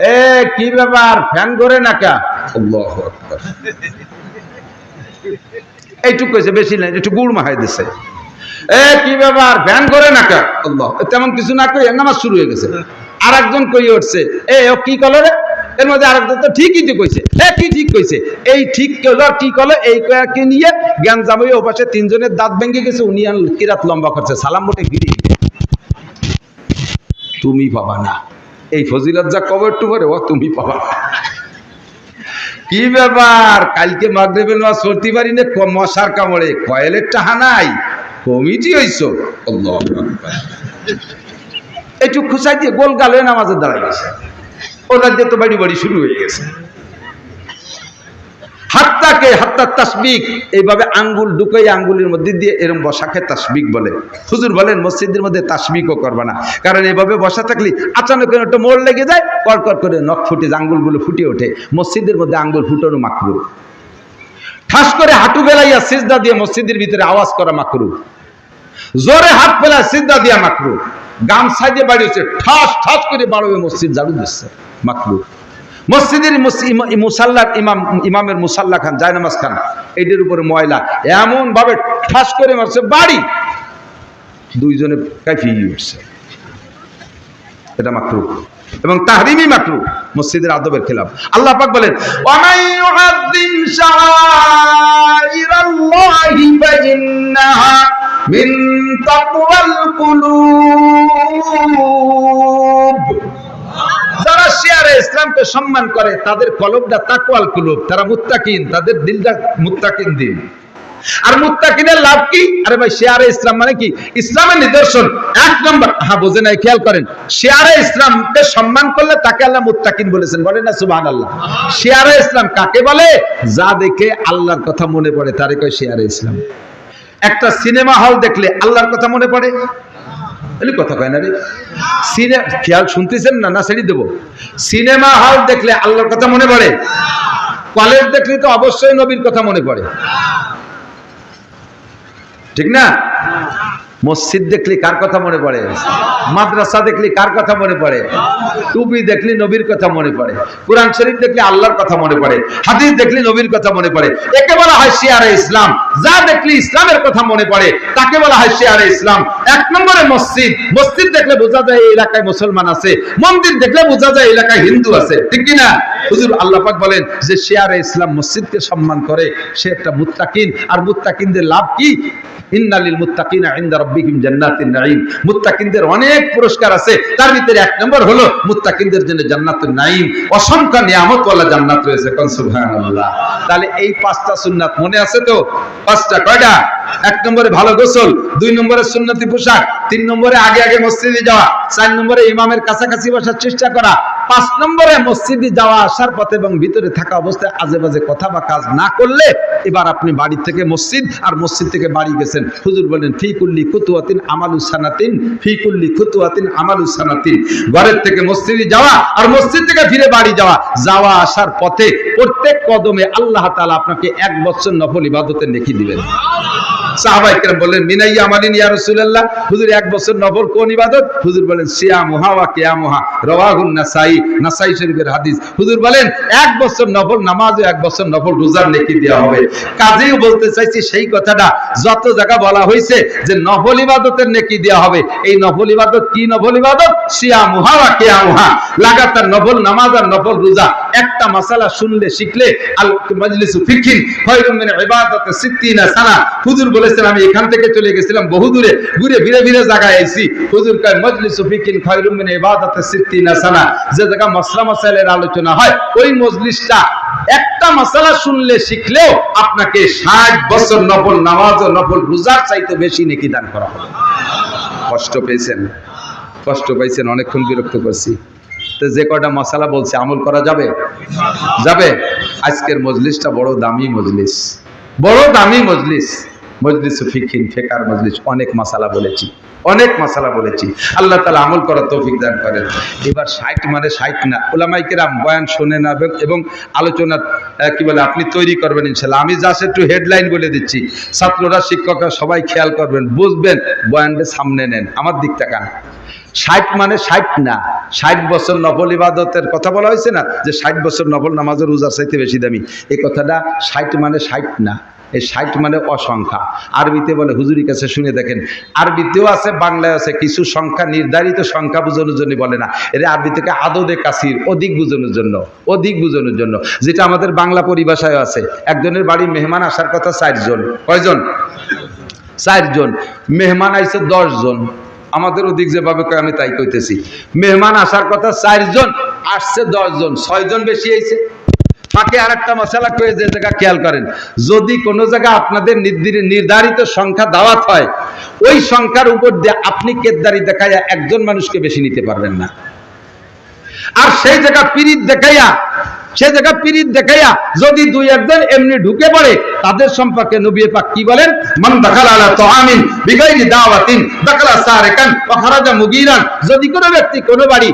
এ কি ব্যাপার? ফ্যান করে না কা? আল্লাহু আকবার। এইটুকু কইছে বেশি নাই একটু গুড় মাহাই দিছে। এ কি ব্যাপার? ফ্যান করে না কা? আল্লাহ তেমন কিছু না কই নামাজ শুরু হয়ে গেছে। আর একজন কই উঠছে এ ও কি কলো রে? এর মধ্যে আরেকজন তো ঠিকই তো কইছে। এ কি ঠিক কইছে? এই ঠিক কলো আর কি কলো? এই কয়াকে নিয়ে জ্ঞান জামাই ও পাশে তিনজনের দাঁত ভেঙে গেছে উনি কিরাত লম্বা করছে। সালাম মোটে গিরি। তুমি পাবা না। এই ফজিলত যা কবর টুবরে, ও তুমি পাবা। কি ব্যাপার? কালকে মাগরিবের মাছ চলতে পারি না? মশার কামড়ে। কয়েলের টাহা নাই। কমিটি হইছ। একটু খুশাই দিয়ে গোল গাল হয়ে নামাজে দাঁড়াই গেছে। ওদের দিয়ে তো বাড়ি বাড়ি শুরু হয়ে গেছে। হাত্তাকে হাত্তা তাসবিক। এইভাবে আঙ্গুল ঢুকাই আঙ্গুলের মধ্যে দিয়ে এরকম বসাকে তাসবিক বলে। হুজুর বলেন, মসজিদের মধ্যে তাসবিকও করবে না। কারণ এভাবে বসা থাকলে আচানক একটা মোড় লেগে যায় কর কর করে নখ ফুটে আঙ্গুলগুলো ফুটে ওঠে। মসজিদের মধ্যে আঙ্গুল ফুটানো মাকরু। ঠাস করে হাঁটু বেলাইয়া সিজদা দিয়ে মসজিদের ভিতরে আওয়াজ করা মাকরু। জোরে হাত ফেলা সিজদা দিয়া মাকরু। গামছা দিয়ে বাড়িয়েছে ঠাস ঠাস করে বাড়বে মসজিদ ঝাড়ু দিচ্ছে মাকরু। মসজিদের মুসাল্লার ইমাম ইমামের মুসাল্লা খান, জায়নামাজ খান এটার উপরে ময়লা। এমন ভাবে ঠাস করে মারছে, বাড়ি। দুইজনে কাইফি উঠছে এটা মাকরু। এবং তাহরিমি মাকরু, মসজিদের আদবের খেলাফ। আল্লাহ পাক বলেন মিন তাকওয়াল কুলুব। ইসলামকে সম্মান করে? তাদের কলবটা তাকওয়াল কুলুব। তারা মুত্তাকিন, তাদের দিলটা মুত্তাকিন দিন। আর মুত্তাকিনের লাভ কি? আরে ভাই, শেয়ারে ইসলাম মানে কি? ইসলামের নিদর্শন। এক নম্বর হ্যাঁ বোঝে নাই, খেয়াল করেন। শেয়ারে ইসলামকে সম্মান করলে তাকে আল্লাহ মুত্তাকিন বলেছেন। বলেন না, সুবহানাল্লাহ। শেয়ারে ইসলাম কাকে বলে? যা দেখে আল্লাহর কথা মনে পড়ে তারে কয় শেয়ারে ইসলাম। একটা সিনেমা হল দেখলে আল্লাহর কথা মনে পড়ে। এলি কথা কয় না রে? সিনেমা খেয়াল শুনতেছেন না? না, ছেড়ে দেবো। সিনেমা হল দেখলে আল্লাহর কথা মনে পড়ে। কলেজ দেখলে তো অবশ্যই নবীর কথা মনে পড়ে। ঠিক না? মসজিদ দেখলি কার কথা মনে পড়ে? মাদ্রাসা দেখলি কার কথা মনে পড়ে? টুপি দেখলি নবীর কথা মনে পড়ে। কোরআন শরীফ দেখলি আল্লাহর কথা মনে পড়ে। হাদিস দেখলি নবীর কথা মনে পড়ে। একে বলা হয় শিয়ারে ইসলাম। যা দেখলি ইসলামের কথা মনে পড়ে, তাকে বলা হয় শিয়ারে ইসলাম। এক নম্বরে মসজিদ। মসজিদ দেখলে বোঝা যায় এই এলাকায় মুসলমান আছে। মন্দির দেখলে বোঝা যায় এলাকায় হিন্দু আছে। ঠিক কি না হুজুর আল্লাহ পাক বলেন যে শিয়ারে ইসলাম মসজিদকে সম্মান করে। সে একটা মুত্তাকিন। আর মুত্তাকিনদের লাভ কি? ইন্নালিল মুত্তাকিনা ইনদা মুত্তাকিনদের অনেক পুরস্কার আছে। তার ভিতরে এক নম্বর হলো মুত্তাকিনদের জন্য অসংখ্য জান্নাত রয়েছে তাহলে এই পাঁচটা সুন্নাত মনে আছে তো? পাঁচটা, কয়টা? এক নম্বরে ভালো গোসল, দুই নম্বরে সুন্নতি পোশাক, তিন নম্বরে আগে আগে মসজিদে যাওয়া, চার নম্বরে ইমামের কাছাকাছি বসার চেষ্টা করা পাঁচ নম্বরে মসজিদে যাওয়া, আসার পথে এবং ভিতরে থাকা অবস্থায় আজে বাজে কথা বা কাজ না করলে এবার আপনি বাড়ি থেকে মসজিদ আর মসজিদ থেকে বাড়ি গেছেন। হুজুর বলেন, ফিকুল্লি খুতুয়াতিন আমালু সানাতিন, ফিকুল্লি খুতুয়াতিন আমালু সানাতিন। ঘরের থেকে মসজিদে যাওয়া আর মসজিদ থেকে ফিরে বাড়ি যাওয়া যাওয়া আসার পথে প্রত্যেক কদমে আল্লাহ তাআলা আপনাকে এক বছর নফল ইবাদতের নেকি দিবেন। কাজেই বলতে চাইছি সেই কথাটা, যত জায়গা বলা হয়েছে যে নফল ইবাদতের নেকি দেওয়া হবে। এই নফল ইবাদত কি নফল ইবাদত? সিয়ামুহা ওয়া কিয়ামুহা। লাগাতার নফল নামাজ আর নফল রোজা। একটা মাসালা শুনলে, শিখলে আল ফিকিন হুজুর বলেছেন, আমি এখান থেকে চলে গেছিলাম বহু দূরে, ঘুরে ফিরে ফিরে জায়গায় আইছি হুজুর কয় ফিকিন যে জায়গা মাসলা আলোচনা হয়, ওই মজলিসটা একটা মাসালা শুনলে শিখলেও আপনাকে ষাট বছর নফল নামাজ ও নফল রোজার চাইতে বেশি নেকি দান করা হবে। কষ্ট পেয়েছেন? কষ্ট পাইছেন, অনেকক্ষণ বিরক্ত করছি। তো যে কটা মশালা বলছে, আমল করা যাবে? যাবে? আজকের মজলিসটা বড় দামি মজলিস। বড় দামি মজলিস। মজলিস ফিকিন ফেকার মজলিস, অনেক মশালা বলেছি, অনেক মশালা বলেছি। আল্লাহ তালা আমল করার তৌফিক দান করেন। এবার ষাট মানে ষাট না ওলামাইকেরাম বয়ান শোনেন এবং- এবং আলোচনা কি বলে, আপনি তৈরি করবেন ইনশাল্লাহ আমি জাস্ট একটু হেডলাইন বলে দিচ্ছি। ছাত্ররা, শিক্ষকরা সবাই খেয়াল করবেন, বুঝবেন, বয়ানটা সামনে নেন। আমার দিক তাকান ষাট মানে ষাট না, ষাট বছর নফল ইবাদতের কথা বলা হয়েছে না, যে ষাট বছর নফল নামাজের রোজার চাইতে বেশি দামি। এই কথাটা ষাট মানে ষাট না। এই ষাট মানে অসংখ্যা। আরবিতে বলে, হুজুরি কাছে শুনে দেখেন। আরবিতেও আছে, বাংলায় আছে। কিছু সংখ্যা, নির্ধারিত সংখ্যা বোঝানোর জন্য বলে না। এর আরবি থেকে আদদে কাসির, অধিক বোঝানোর জন্য, অধিক বোঝানোর জন্য। যেটা আমাদের বাংলা পরিভাষায় আছে। একজনের বাড়ি মেহমান আসার কথা চারজন। কয়জন? চারজন। মেহমান আইছে দশ জন আমাদের ওদিক যেভাবে কয়, আমি তাই কইতেছি। মেহমান আসার কথা চারজন, আসছে দশ জন ছয়জন বেশি আইছে। ফাঁকে আর একটা মশালা কয়ে যে জায়গা খেয়াল করেন, যদি কোনো জায়গা আপনাদের নির্ধারিত সংখ্যা দাওয়াত হয়, ওই সংখ্যার উপর দিয়ে আপনি কেদারি দেখাইয়া একজন মানুষকে বেশি নিতে পারবেন না। আর সেই জায়গা পিরিত দেখাইয়া সে জায়গা পিরিত দেখাইয়া যদি দুই একজন এমনি ঢুকে পড়ে, তাদের সম্পর্কে নবী পাক কি বলেন? মান দাখালা আলা তাআমিন বিগাইরি দাওয়াতিন, দাখালা সারিকান ওয়া খারাজা মুগিরান। যদি কোনো ব্যক্তি কোনো বাড়ি